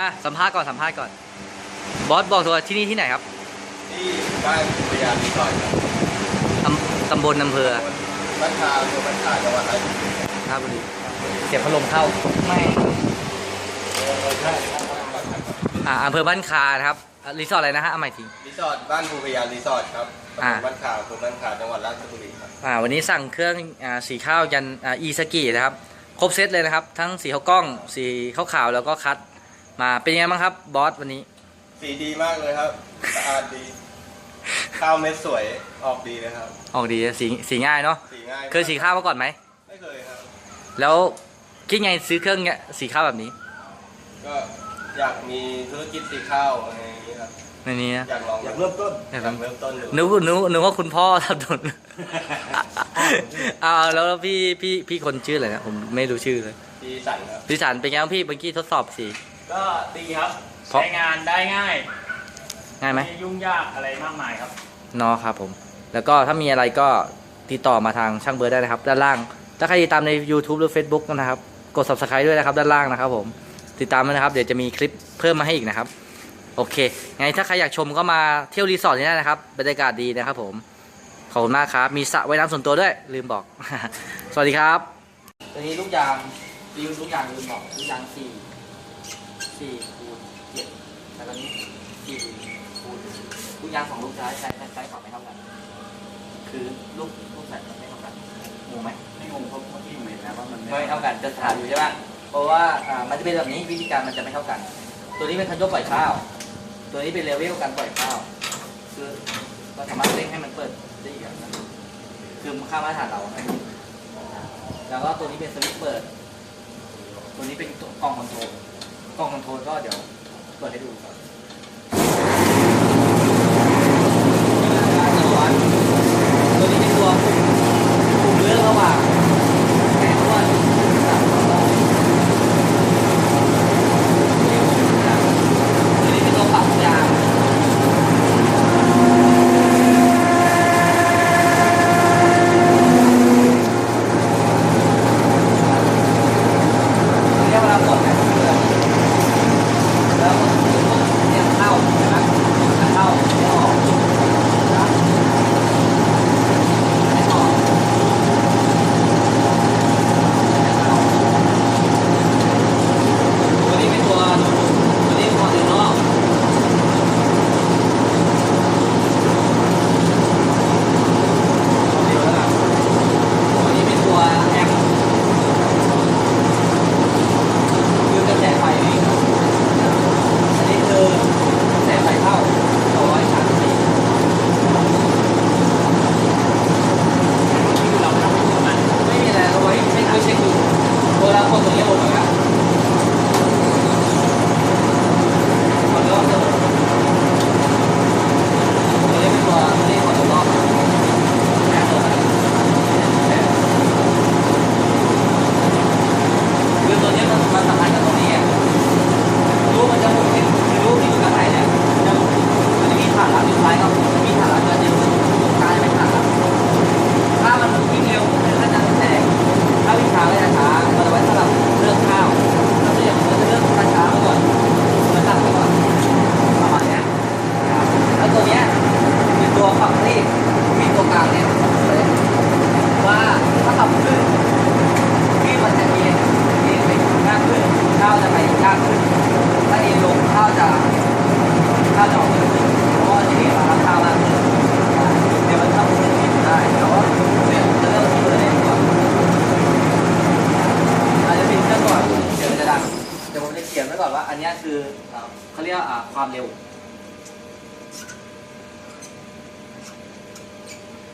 อะสัมภาษณ์ก่อนสัมภาษณ์ก่อน บอสบอกตัวที่นี่ที่ไหนครับที่บ้านพยารีสอร์ทครับตำตำบลอำเภอบ้านคาอำเภอบ้านคาจังหวัดราชบุรีราชบุรีเสียบพัดลมเข้าไม่ใช่อ่าอำเภอบ้านคานะครับอะรีสอร์ทอะไรนะฮะเอาใหม่ที รีสอร์ทบ้านภูพยารีสอร์ทครับอ่าบ้านคาอำเภอบ้านคาจังหวัดราชบุรีครับอ่าวันนี้สั่งเครื่องอ่าสีข้าวยันอ่าอีสกีนะครับ ครบเซตเลยนะครับ ทั้งสีข้าวกล้อง สีข้าวขาวแล้วก็คัด มาเป็นยังไงบ้างครับบอสวันนี้ สีดีมากเลยครับสะอาดดี ข้าวเม็ดสวยออกดีเลยครับ ออกดีสีสีง่ายเนาะสีง่ายเคยสีข้าวมาก่อนไหมไม่เคยครับ แล้วคิดไงซื้อเครื่องเนี้ยสีข้าวแบบนี้ ก็อยากมีธุรกิจสีข้าวอะไรอย่างนี้ครับในนี้นะอยากลองอยากเริ่มต้นอยากอยากทำเริ่มต้นดูนึกนึกนึกว่าคุณพ่อทำทุนอ่าแล้วพี่พี่พี่คนชื่ออะไรนะผมไม่รู้ชื่อเลยที่สั่งครับพี่สันเป็นไงบ้างพี่เมื่อกี้ทดสอบสี ก็ดีครับเพราะ ใช้งานได้ง่ายง่ายไหมยุ่งยากอะไรมากมายครับ เนาะครับผม แล้วก็ถ้ามีอะไรก็ติดต่อมาทางช่างเบิร์ดได้นะครับ ด้านล่าง ถ้าใครติดตามใน YouTube หรือ Facebook นะครับ กด subscribe ด้วยนะครับ ด้านล่างนะครับผม ติดตามด้วยนะครับ เดี๋ยวจะมีคลิปเพิ่มมาให้อีกนะครับ โอเคไงถ้าใครอยากชมก็มาเที่ยวรีสอร์ทนี้ได้นะครับ บรรยากาศดีนะครับผม ขอบคุณมากครับ มีสระว่ายน้ำส่วนตัวด้วย ลืมบอก สวัสดีครับตอนนี้ลูกยางรีวิวลูกยางลืมบอกลูกยางสี่ สี่คูณเจ็ดแต่ตอนนี้สี่คูณลูกยางของลูกซ้ายใช้ใช้ของไม่เท่ากัน คือลูกลูกใส่ไม่เท่ากันงงไหมไม่งงเพราะเมื่อกี้ผมเห็นนะว่ามันไม่เท่ากันจะถามอยู่ใช่ปะเพราะว่าอ่ามันจะเป็นแบบนี้วิธีการมันจะไม่เท่ากัน ตัวนี้เป็นคันยกปล่อยข้าว ตัวนี้เป็นเลเวลการปล่อยข้าว คือเราสามารถเร่งให้มันเปิดได้อีกแบบนึงคือค่ามาตรฐานเราแล้วก็ตัวนี้เป็นสวิตช์เปิด ตัวนี้เป็นตัวกล้องคอนโทรล กล้องคอนโทรลก็เดี๋ยวเปิดให้ดูก่อน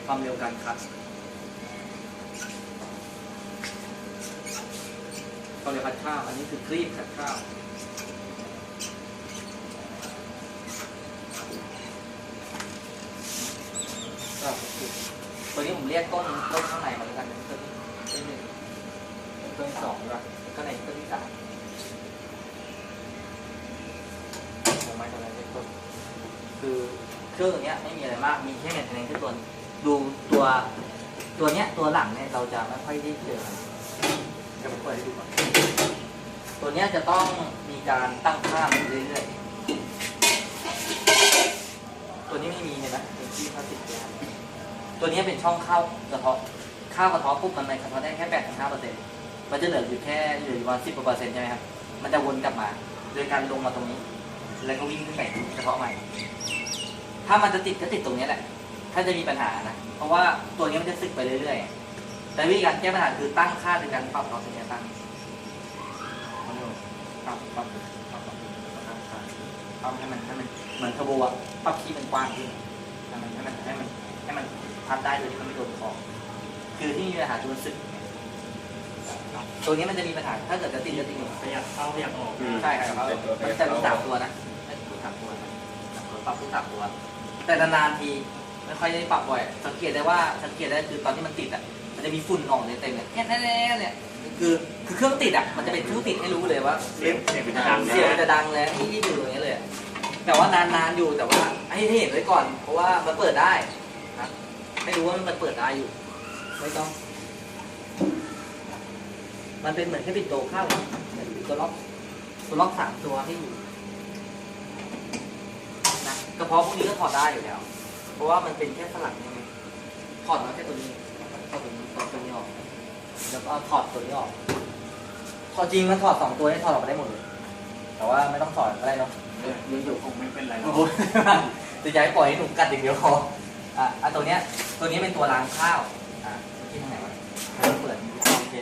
ความเร็วการคัดความเร็วคัดข้าวอันนี้คือครีบคัดข้าวตัวนี้ผมเรียกต้นต้นข้างในมาแล้วกันต้นต้นหนึ่งต้นสองด้วก็ในต้นที่สามผมไม่ทำอะไรเรียต้นคือเครื่องเนี้ยไม่มีอะไรมากมีแค่เมนเทนเนนที่ตัว ดูตัวตัวเนี้ยตัวหลังเนี่ยเราจะไม่ค่อยได้เจอจะไปเปิดให้ดูก่อนตัวเนี้ยจะต้องมีการตั้งค่ามเรื่อยๆ ตัวนี้ไม่มีเห็นไหมเป็นที่พลาสติกยางตัวนี้เป็นช่องเข้ากระเทาะข้าวกระเทาะปุ๊บมันในกระเทาะได้แค่แปดถึงห้าเปอร์เซ็นต์มันจะเหลืออยู่แค่อยู่ประมาณสิบกว่าเปอร์เซ็นต์ใช่ไหมครับ มันจะวนกลับมา โดยการลงมาตรงนี้ แล้วก็วิ่งขึ้นไปกระเทาะใหม่ ถ้ามันจะติดก็ติดตรงนี้แหละ ถ้าจะมีปัญหานะ เพราะว่าตัวนี้มันจะสึกไปเรื่อยๆ แต่วิธีการแก้ปัญหาคือตั้งค่าโดยการปรับเราเป็นไงตั้งปรับปรับปรับปรับปรับปรับปรับให้มันให้มันเหมือนทบอะปรับคีย์มันกว้างขึ้นให้มันให้มันให้มันให้มันพับได้โดยที่มันไม่โดนคอคือที่มีปัญหาตัวสึกตัวนี้มันจะมีปัญหา ถ้าเกิดจะติดจะติดอยู่ขยับเข้าขยับออก ใช่ครับมันจะมีสามตัวนะไม่มีสามตัวนะสามตัวปรับทุกสามตัว แต่นานๆที ไม่ค่อยได้ปรับบ่อย สังเกตได้ว่าสังเกตได้คือตอนที่มันติดอะ มันจะมีฝุ่นออกเลยเต็มเลยแค่แน่ๆเนี่ยคือคือเครื่องติดอะ มันจะเป็นเครื่องติดให้รู้เลยว่าเสียงเสียงมันจะดังเสียงมันจะดังเลยที่ที่อยู่อย่างเงี้ยเลยอะแต่ว่านานๆอยู่แต่ว่าให้เห็นไว้ก่อน เพราะว่ามันเปิดได้นะไม่รู้ว่ามันเปิดได้อยู่ ไม่ต้อง มันเป็นเหมือนแค่ปิดโตเข้าเหมือนปิดตัวล็อกตัวล็อกสามตัวให้อยู่นะกระเพาะพวกนี้ก็ถอดได้อยู่แล้ว เพราะว่ามันเป็นแค่สลักนี่ไงถอดมาแค่ตัวนี้ถอดตัวนี้ถอดตัวนี้ออก แล้วก็ถอดตัวนี้ออก ถอดจริงมันถอดสองตัวให้ถอดออกมาได้หมดเลย แต่ว่าไม่ต้องถอดก็ได้เนาะยังอยู่คงไม่เป็นไรหรโอ้อกโหจะย้ายปล่อยให้หนูกัดอย่างเดียวพออะอะตัวเนี้ย ตัวนี้เป็นตัวล้างข้าว อะที่ทางไหนวะเปิดโอเค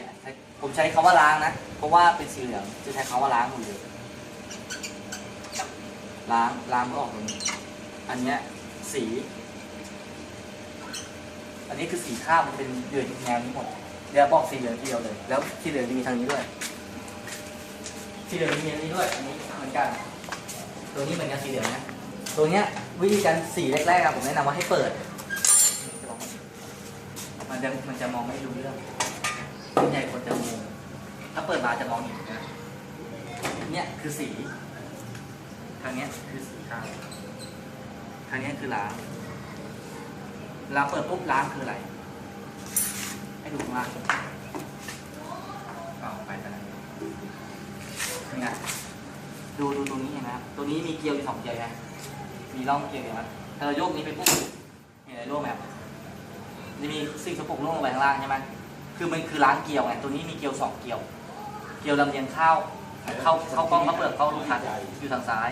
ผมใช้คำว่าล้างนะ เพราะว่าเป็นสีเหลือง จะใช้คำว่าล้างหมดเลยล้างล้างเพื่อออกตรงนี้ อันเนี้ยสี อันนี้คือสีข้ามันเป็นเดือนแนวนี้หมดเดี๋ยวบอกสีเหลืองทีเดียวเลย แล้วสีเหลืองมีทางนี้ด้วยสีเหลืองมีอันนี้ด้วยอันนี้เหมือนกันตัวนี้เหมือนกันสีเหลืองนะตัวเนี้ยวิธีการสีแรกๆอะผมแนะนำว่าให้เปิด มันจะมันจะมองไม่รู้เรื่องส่วนใหญ่คนจะงงถ้าเปิดมาจะมองเห็นนะเนี่ยคือสี ทางเนี้ยคือสีข้าวทางเนี้ยคือล้าง เวลาเปิดปุ๊บล้างคืออะไร ให้ดูข้างล่างเอาไปไปนะนี่ไงดูดูตรงนี้เห็นไหมครับตัวนี้มีเกลียวอยู่สองเกลียวนะมีร่องเกลียวเห็นไหมถ้าเราโยกนี้ไปปุ๊บเห็นอะไรร่วงไหมครับจะมีสิ่งสกปรกร่วงลงไปข้างล่างใช่ไหมคือมันคือล้างเกลียวไงตัวนี้มีเกลียวสองเกลียว เกลียวลำเลียงข้าวเข้าเข้ากล้องเข้าเปลือกเข้าลูกคัดอยู่ทางซ้าย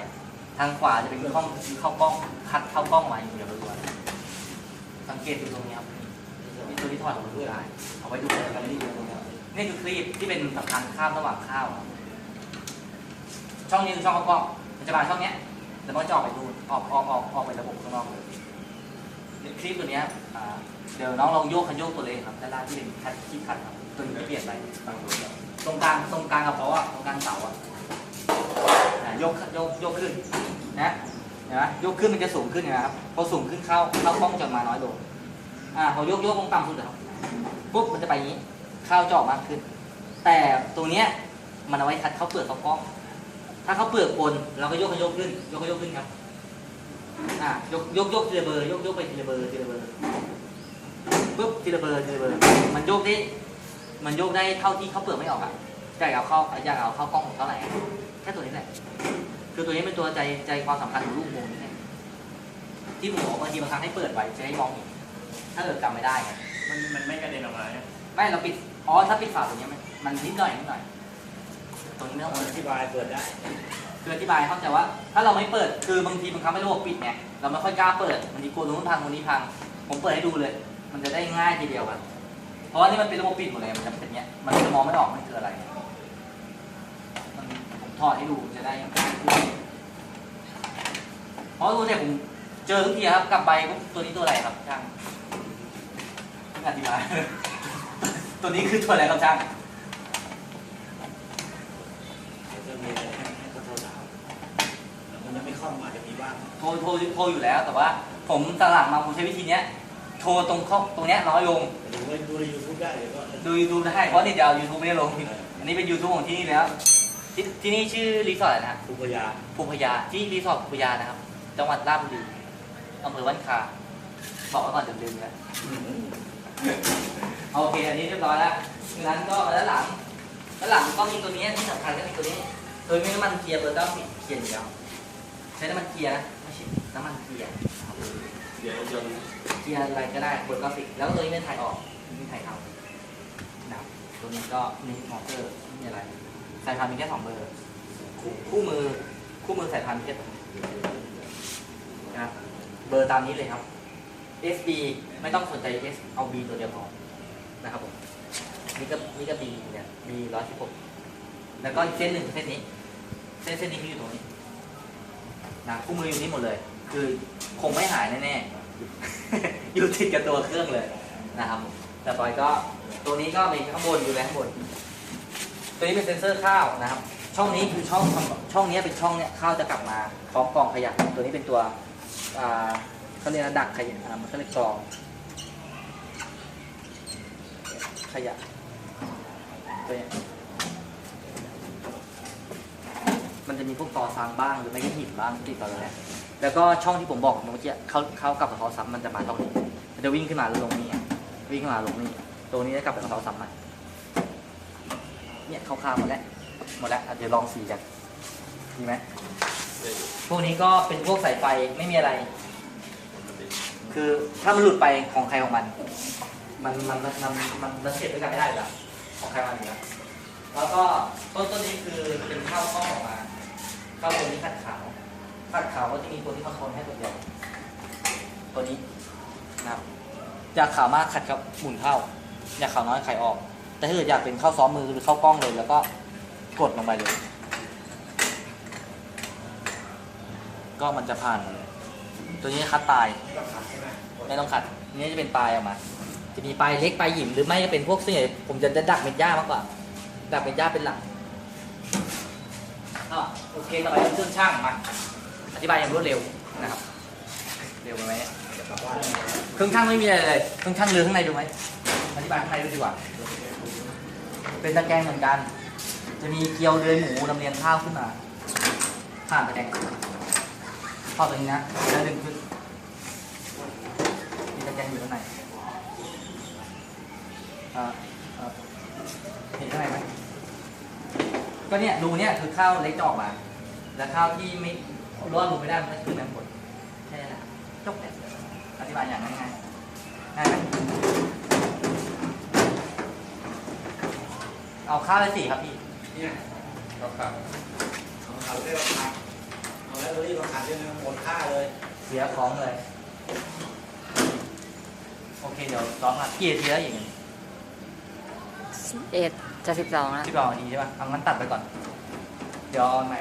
ทางขวาจะเป็นข้องเข้ากล้องคัดเข้ากล้องมาอย่างเดียวล้วนๆ สังเกตดูตรงนี้ครับนี่ตัวที่ถอดออกมาดูได้เอาไว้ดูในการรีวิวตรงนี้นี่คือคลีปที่เป็นสำคัญข้ามระหว่างข้าว ช่องนี้คือช่องเข้ากล้องมันจะมาช่องเนี้ยแล้วมันจะออกไปดูออกออกออกออกไประบบข้างนอกเลยคลิปตัวเนี้ยเดี๋ยวน้องลองโยกคันโยกตัวเลยครับด้านล่างที่เป็นคัดที่คัดครับตัวนี้เปลี่ยนไปตรงกลางตรงกลางกับเพราะว่าตรงกลางเสาอะอ่ายกโยกโยกขึ้นนะ เห็นไหมยกขึ้นมันจะสูงขึ้นนะครับพอสูงขึ้นเข้าเข้ากล้องจะมาน้อยลงอ่าพอโยกโยกลงต่ำสุดนะครับปุ๊บมันจะไปนี้เข้าจะอกมากขึ้น แต่ตรงเนี้ยมันเอาไว้คัดเข้าเปลือกเข้ากล้อง ถ้าเขาเปลือกบนเราก็โยกขยกขึ้น ยกขยกขึ้นครับอะยกยกยกทีละเบอร์ยกยกไปทีละเบอร์ทีละเบอร์ปุ๊บทีละเบอร์ทีละเบอร์มันโยกได้มันโยกได้เท่าที่เขาเปลือกไม่ออกอะอยากเอาเข้าอยากเอาเข้ากล้องเท่าไหร่แค่ตัวนี้แหละ คือตัวนี้เป็นตัวใจใจความสำคัญของลูกโมงนี่แหละที่ผมบอกบางทีบางครั้งให้เปิดไว้จะได้มองเห็นถ้าเกิดจำไม่ได้ไงมันมันไม่กระเด็นออกมาเนี่ยไม่เราปิดอ๋อถ้าปิดฝาตัวนี้มันมันนิดหน่อยนิดหน่อยตัวนี้ไม่ต้องอเปิดธิบายเปิดได้คืออธิบายเข้าใจว่า ถ้าเราไม่เปิดคือบางทีบางครั้งไม่ระบบปิดไงเราไม่ค่อยกล้าเปิดบางทีกลัวตรงนู้นพังตรงนี้พัง ผมเปิดให้ดูเลย มันจะได้ง่ายทีเดียวอะเพราะว่านี่มันเป็นระบบปิดหมดเลยมันจะเป็นเนี้ยมันจะมองไม่ออกมันคืออะไรมันผมถ อดให้ดูจะได้ง่ายขึ้นเพราะตัวเนี่ยผมเจอทุกทีครับกลับไปปุ๊บตัวนี้ตัวอะไรครับช่างช่างอธิบายตัวนี้คือตัวอะไรครับช่างจะมีอะไรให้คนโทรถามมันยังไม่เข้ามาจะมีบ้างโทรโทรโทรอยู่แล้วแต่ว่า ผมตหลังมาผมใช้วิธีเนี้ยโทรตรงเข้าตรงเนี้ยน้อยลงดูในดูในยูทูบได้เลยก็ดู YouTube ได้เพราะนี่จะเอายูทูบไม่ได้ลงอันนี้เป็น YouTube ของที่นี่แล้ว ที่ที่นี่ชื่อรีสอร์ทอะไรนะฮะภูพยาภูพยาที่รีสอร์ทภูพยานะครับ จังหวัดราชบุรีอำเภอวันคาบอกไว้ก่อนเดี๋ยวลืมนะโอเค อันนี้เรียบร้อยแล้วดังนั้นก็มาด้านหลังด้านหลังก็มีตัวนี้ที่สำคัญก็มีตัวนี้โดยไม่น้ำมันเกียร์เบอร์เก้าสิบเกียร์อยู่แล้วใช้น้ำมันเกียร์นะไม่ใช่น้ำมันเกียร์นะครับเดี๋ยวจนเกียร์อะไรก็ได้เบอร์เก้าสิบแล้วก็ตัวนี้เป็นถ่ายออกนี่ถ่ายเอานะครับตัวนี้ก็มีมอเตอร์ไม่มีอะไร สายพันธุ์มีแค่สองเบอร์คู่คู่มือคู่มือสายพันธุ์มีแค่นะครับเบอร์ตามนี้เลยครับ SB ไม่ต้องสนใจ S เอา B ตัวเดียวพอนะครับผมนี่ก็นี่ก็ B เนี่ย B ร้อยสิบหกแล้วก็อีกเส้นหนึ่งเส้นนี้ เส้นเส้นนี้ที่อยู่ตรงนี้นะคู่มืออยู่นี่หมดเลย คือคงไม่หายแน่ๆ อยู่ติดกับตัวเครื่องเลยนะครับ แต่ปอยก็ตัวนี้ก็มีข้างบนอยู่แล้วข้างบน ตัวนี้เป็นเซ็นเซอร์ข้าวนะครับ ช่องนี้คือช่องช่องนี้เป็นช่องเนี้ยข้าวจะกลับมาพร้อมกองขยะตัวนี้เป็นตัวเขาเรียกดักขยะมันก็เรียกกรองขยะตัวเนี้ยมันจะมีพวกตอซ้ำบ้างหรือไม่ก็หินบ้างติดต่อกันแหละแล้วก็ช่องที่ผมบอกเมื่อกี้เขาเขากลับกับเขาซ้ำมันจะมาตรงนี้มันจะวิ่งขึ้นมาแล้วลงนี่วิ่งขึ้นมาลงนี่ตัวนี้จะกลับกับเขาซ้ำใหม่ เนี่ยคร่าวๆหมดแล้วหมดแล้วอะเดี๋ยวลองสีกันดีไหมพวกนี้ก็เป็นพวกสายไฟไม่มีอะไร คือถ้ามันหลุดไปของใครของมัน มันมันมันมันมันมันเสียบด้วยกันไม่ได้อยู่แล้วของใครมันอยู่แล้วแล้วก็ต้นต้นนี้คือเป็นข้าวข้องออกมาข้าวตัวนี้ขัดขาวขัดขาวก็จะมีตัวที่คอนโทรลให้ตัวเดียวตัวนี้นะครับอยากขาวมากขัดกับหมุนเข้าอยากขาวน้อยไขออก แต่ถ้าเกิดอยากเป็นเข้าซ้อมมือหรือเข้ากล้องเลยแล้วก็กดลงไปเลย ก็มันจะผ่าน ตัวนี้คัดตายไม่ต้องขัดนี่จะเป็นปลายออกมา จะมีปลายเล็กปลายหยิมหรือไม่ก็เป็นพวกเส้นใหญ่ผมจะดักเม็ดหญ้ามากกว่า ดักเม็ดหญ้าเป็นหลักโอเคต่อไปเครื่องช่างมาอธิบายอย่างรวดเร็วนะครับ เร็วไปไหมเนี่ยเครื่องช่างไม่มีอะไรเลย เครื่องช่างเรือข้างในดูไหมอธิบายข้างในดูดีกว่า เป็นตะแกรงเหมือนกัน จะมีเกลียวเรือยหมูลำเลียงข้าวขึ้นมาผ่านตะแกรงข้าตัวนี้นะแล้วดึงขึ้นมีตะแกรงอยู่ข้างในอ่าเห็นข้างในไหมก็เนี่ยรูเนี่ยคือข้าวเล็กจะออกมา แล้วข้าวที่ไม่รอดรูไม่ได้มันก็ขึ้นน้ำบนแค่นั้นและจบเนี่ยอธิบายอย่างง่ายๆง่ายไหม เอาข้าวไปสี่ครับพี่เนี่ยครับครับเอาเขาเรียกว่าขาดเอาแล้วรีบมาขาดเรื่องหมดค่าเลย เสียของเลย โอเคเดี๋ยวซ้อมครับกี่นาทีแล้วอย่างนี้สิบเอ็ดจะสิบสองแล้วที่บอกนาทีใช่ป่ะเอางั้นตัดไปก่อน เดี๋ยวเอาใหม่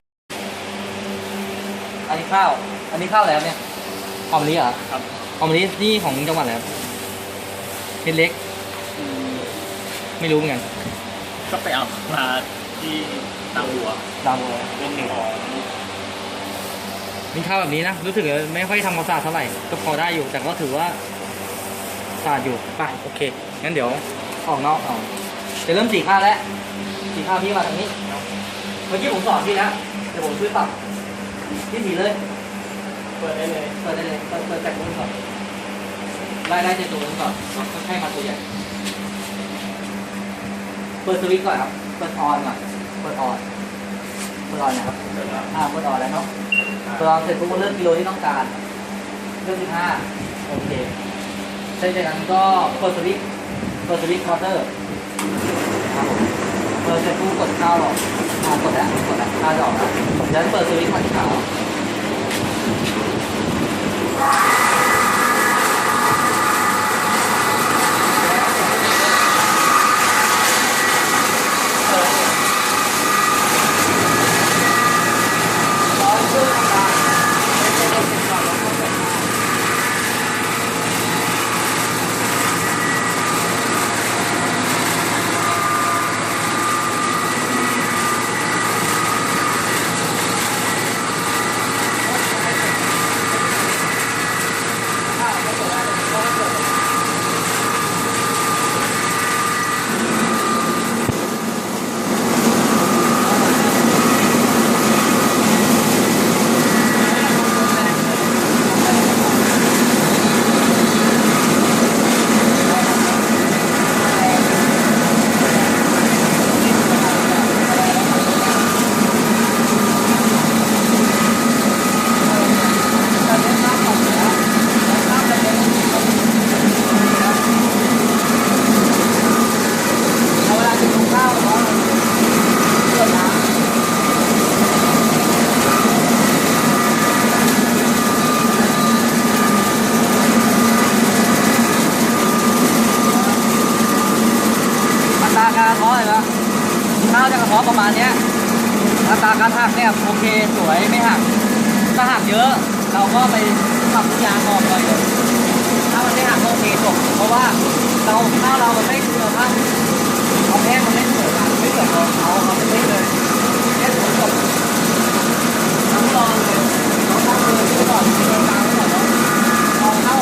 อันนี้ข้าว อันนี้ข้าวอะไรครับเนี่ยหอมมะลิเหรอครับหอมมะลินี่ของจังหวัดอะไรครับเพชรเล็ก ไม่รู้เหมือนกัน ก็ไปเอามาที่ตางหัวดาวโบเป็นของนี่ข้าวแบบนี้นะ รู้สึกว่าไม่ค่อยทำความสะอาดเท่าไหร่ก็พอได้อยู่ แต่ก็ถือว่าสะอาดอยู่ไปโอเค งั้นเดี๋ยวออกนอกเอาจะเริ่มสีข้าวแล้วสีข้าวพี่มาทางนี้ เมื่อกี้ผมสอนพี่แล้วเดี๋ยวผมช่วยปรับพี่สีเลย เปิดได้เลยเปิดได้เลยเปิดเปิดจากตรงนี้ก่อนไล่ไล่จากตรงนี้ก่อนเอาให้มาตัวใหญ่ เปิดสวิตช์ก่อนครับ เปิดออนก่อน เปิดออน เปิดออนนะครับเปิดแล้วอ่า เปิดออนแล้วเนาะ เปิดออนเสร็จปุ๊บก็เลือกกิโลที่ต้องการ เลือกที่ห้าโอเคเสร็จจากนั้นก็เปิดสวิตช์ เปิดสวิตช์มอเตอร์ครับผมเปิดเสร็จปุ๊บกดเข้าอ่ากดแล้วกดแล้วข้าวจะออกแล้วจากนั้นเปิดสวิตช์ขัดขาว พ มาณเนี้ยอัตราการหักเนี่ยโอเคสวยไม่หักถ้าหักเยอะ เราก็ไปขับลูกยางออกเลยถ้ามันไม่หักก็โอเคจบเพราะว่า เราข้าวเรามันไม่คุณภาพของแห้งมันไม่เหมือนกันไม่เหมือนของเขาเขาไม่เลยแค่ผมกับน้ำรองเลยเราต้องเลยก่อนที่เรางก่อนเนาะเอาเข้า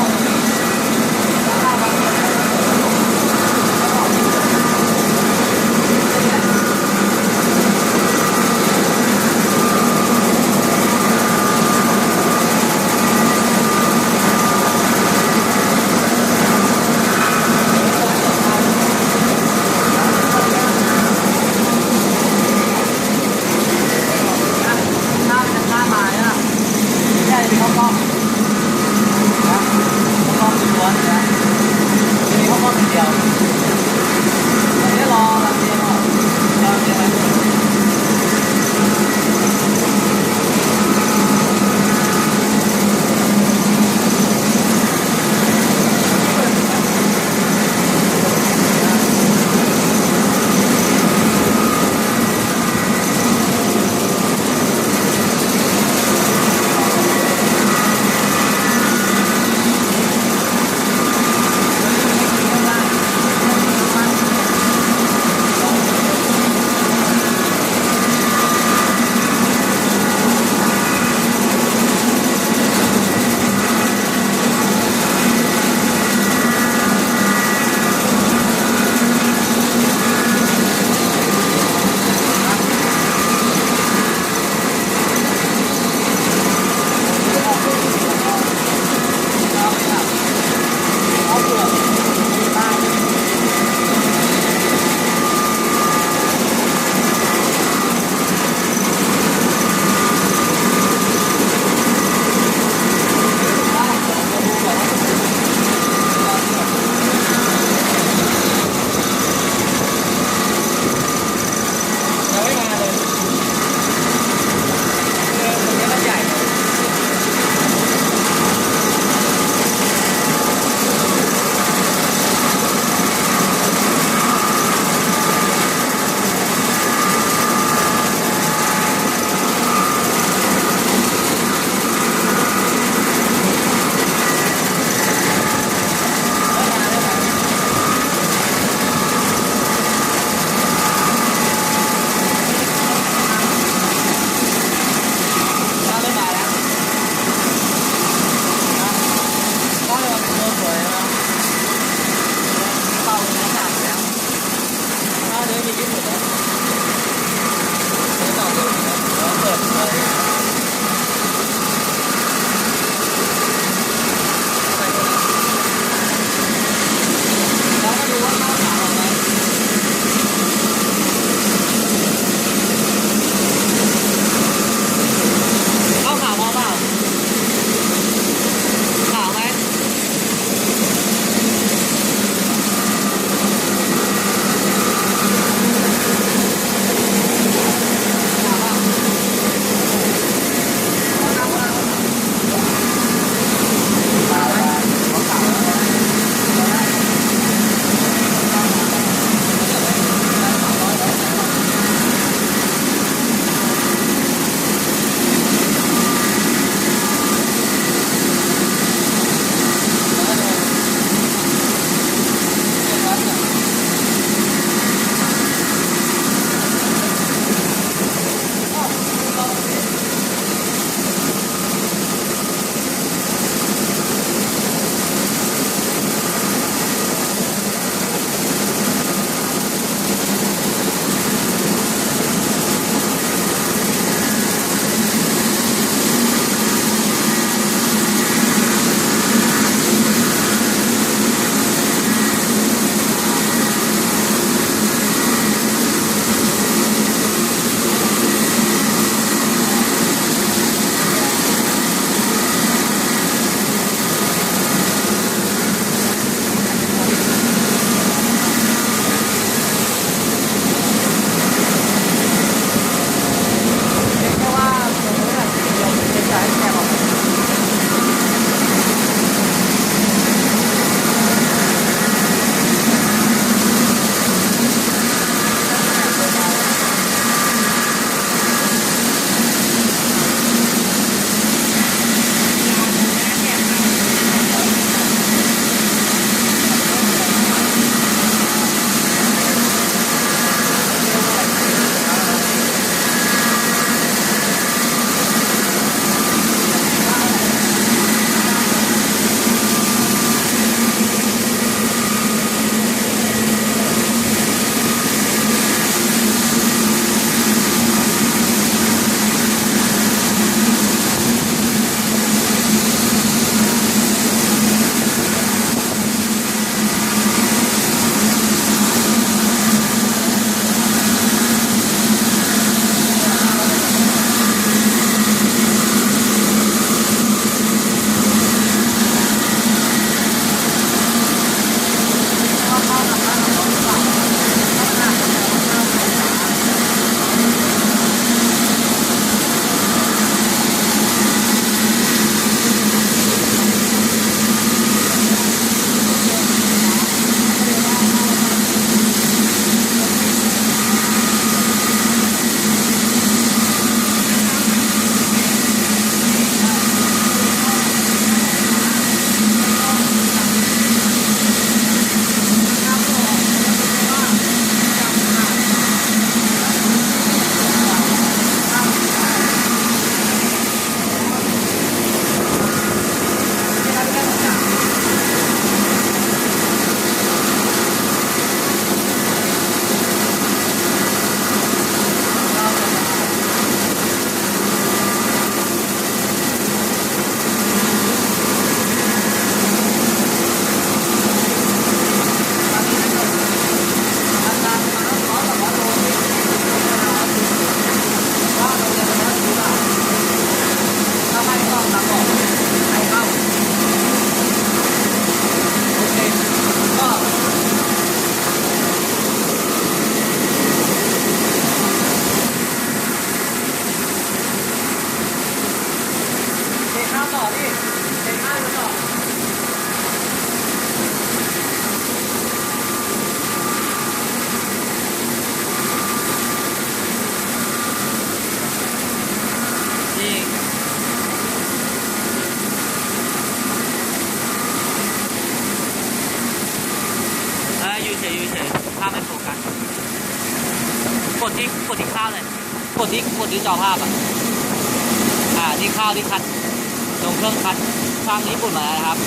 ญี่ปุ่นมาแล้วนะครับ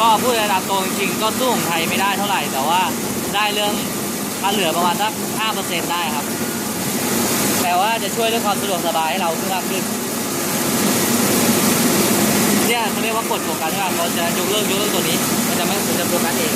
ก็พูดในระดับตรงจริงๆ ก็สู้ของไทยไม่ได้เท่าไหร่ แต่ว่าได้เรื่องค่าเหลือประมาณสัก5%ได้ครับ แต่ว่าจะช่วยเรื่องความสะดวกสบายให้เราขึ้นมากขึ้นเนี่ยเขาเรียกว่ากดโฟกัสใช่เราจะยกเลิกยกเลิกตัวนี้ มันจะไม่มันจะโฟกัสเอง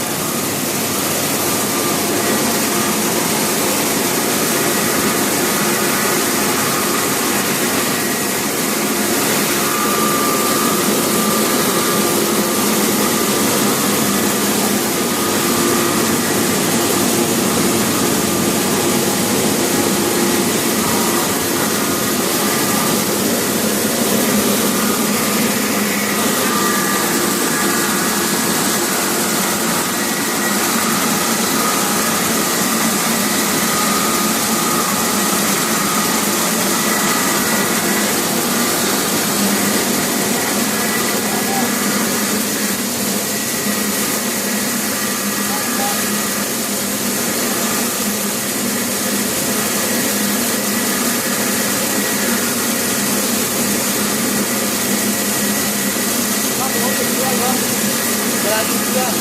เวลากินเครื่อง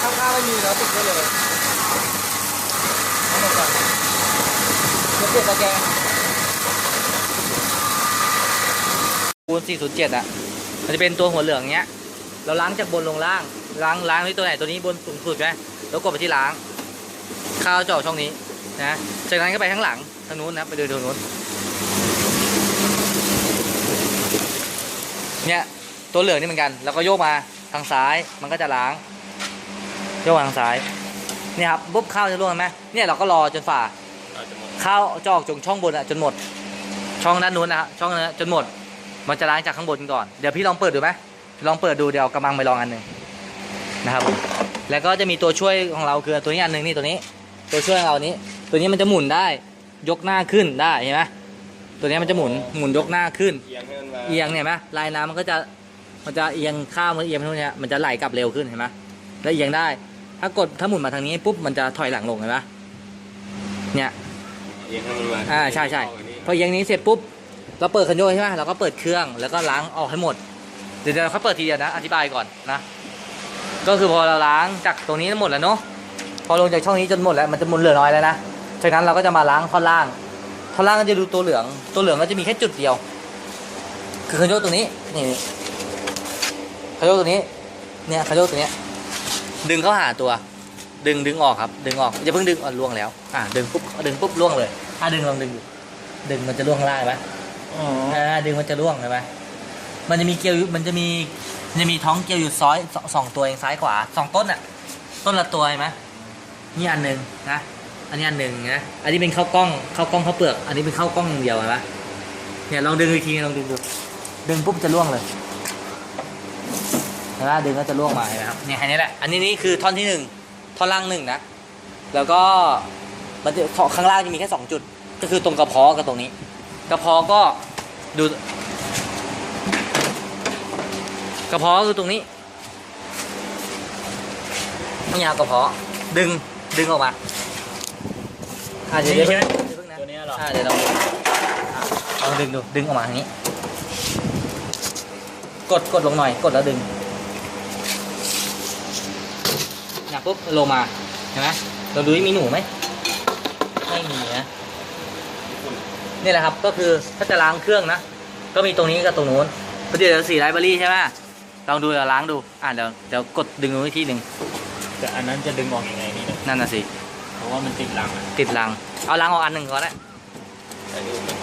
ข้าวๆไม่มีแล้วติดไว้เลยเอาหมดก่อนเดี๋ยวเปลี่ยนตะแกรงปูน 407 อะ มันจะเป็นตัวหัวเหลืองเงี้ย เราล้างจากบนลงล่าง ล้างล้างที่ตัวไหนตัวนี้บนสูงสุดไหมแล้วกดไปที่ล้างข้าวจาะช่องนี้นะ จากนั้นก็ไปข้างหลังทางนู้นนะ ไปดูทางนู้น เนี่ยตัวเหลืองนี่เหมือนกัน แล้วก็โยกมาทางซ้าย มันก็จะล้าง โยกมาทางซ้าย เนี่ยครับปุ๊บข้าวจะร่วงไหมเนี่ยเราก็รอจนฝ่าข้าวจะออกจงช่องบนอะจนหมด ช่องด้านนู้นนะครับช่องนั้นอะจนหมด มันจะล้างจากข้างบนก่อน เดี๋ยวพี่ลองเปิดดูไหมลองเปิดดูเดี๋ยวเอากระมังไปลองอันหนึ่งนะครับแล้วก็จะมีตัวช่วยของเราคือตัวนี้อันหนึ่งนี่ตัวนี้ ตัวช่วยของเรานี้ ตัวนี้มันจะหมุนได้ยกหน้าขึ้นได้เห็นไหมตัวนี้มันจะหมุนหมุนยกหน้าขึ้น เอียงให้มันมาเอียงเนี่ยเห็นไหมลายน้ำมันก็จะมันจะเอียงข้าวมันเอียงไปนู่นเนี่ยมันจะไหลกลับเร็วขึ้นเห็นไหมแล้วเอียงได้ ถ้ากดถ้าหมุนมาทางนี้ปุ๊บมันจะถอยหลังลงเห็นไหมเนี่ยเอียงให้มันมาอ่าใช่ใช่เข้าอย่างนี้พอเอียงนี้เสร็จปุ๊บ เราเปิดคันโยกใช่ไหมเราก็เปิดเครื่องแล้วก็ล้างออกให้หมด เดี๋ยวเราเขาเปิดทีเดียวนะ อธิบายก่อนนะ ก็คือพอเราล้างจากตรงนี้หมดแล้วเนาะ พอลงจากช่องนี้จนหมดแล้วมันจะหมุนเหลือน้อยแล้วนะ จากนั้นเราก็จะมาล้างท่อนล่าง ท่อนล่างก็จะดูตัวเหลือง ตัวเหลืองก็จะมีแค่จุดเดียว คือคันโยกตรงนี้ นี่คันโยกตรงนี้ เนี่ยคันโยกตรงเนี้ย ดึงเข้าหาตัว ดึงดึงออกครับ ดึงออกอย่าเพิ่งดึงอ่อนล่วงแล้ว อ่าดึงปุ๊บ ดึงปุ๊บล่วงเลย อ่าดึงลองดึงดึงมันจะล่วงข้างล่างไหม อ๋ออ่าดึงมันจะร่วงเห็นไหมมันจะมีเกลียวอยู่มันจะมีมันจะมีท้องเกลียวอยู่ซ้อยสองสองตัวเองซ้ายขวาสองต้นอะ ต้นละตัวเห็นไหมนี่อันหนึ่งนะ อันนี้อันหนึ่งนะ อันนี้เป็นข้าวกล้องข้าวกล้องข้าวเปลือก อันนี้เป็นข้าวกล้องอย่างเดียวเห็นไหมเนี่ยลองดึงอีกทีลองดึงดู ดึงปุ๊บจะร่วงเลยเห็นไหมดึงก็จะร่วงมาเห็นไหมครับเนี่ยอันนี้แหละ อันนี้นี่คือท่อนที่หนึ่งท่อนล่างหนึ่งนะ แล้วก็มันจะข้างล่างจะมีแค่สองจุด ก็คือตรงกระเพาะกับตรงนี้ กระเพาะก็ดูกระเพาะคือตรงนี้นี่ครับกระเพาะดึงดึงออกมาอะเดี๋ยวเดี๋ยวเพิ่งเดี๋ยวเพิ่งนะตัวเนี้ยเหรออะเดี๋ยวเราอะลองดึงดูดึงออกมาอย่างนี้ กดกดลงหน่อยกดแล้วดึงเนี่ยปุ๊บลงมาเห็นไหมเราดูว่ามีหนูไหมไม่มีนะ นี่แหละครับก็คือถ้าจะล้างเครื่องนะ ก็มีตรงนี้กับตรงนู้นเพราะเดี๋ยวสีไลบรารีใช่ไหมลองดูเดี๋ยวล้างดูอ่าเดี๋ยวเดี๋ยวกดดึงดูอีกทีหนึ่งแต่อันนั้นจะดึงออกยังไงนี่เนี่ยนั่นน่ะสิเพราะว่ามันติดรังอะติดรัง เอาล้างออกอันหนึ่งก่อนนะอันนี้มัน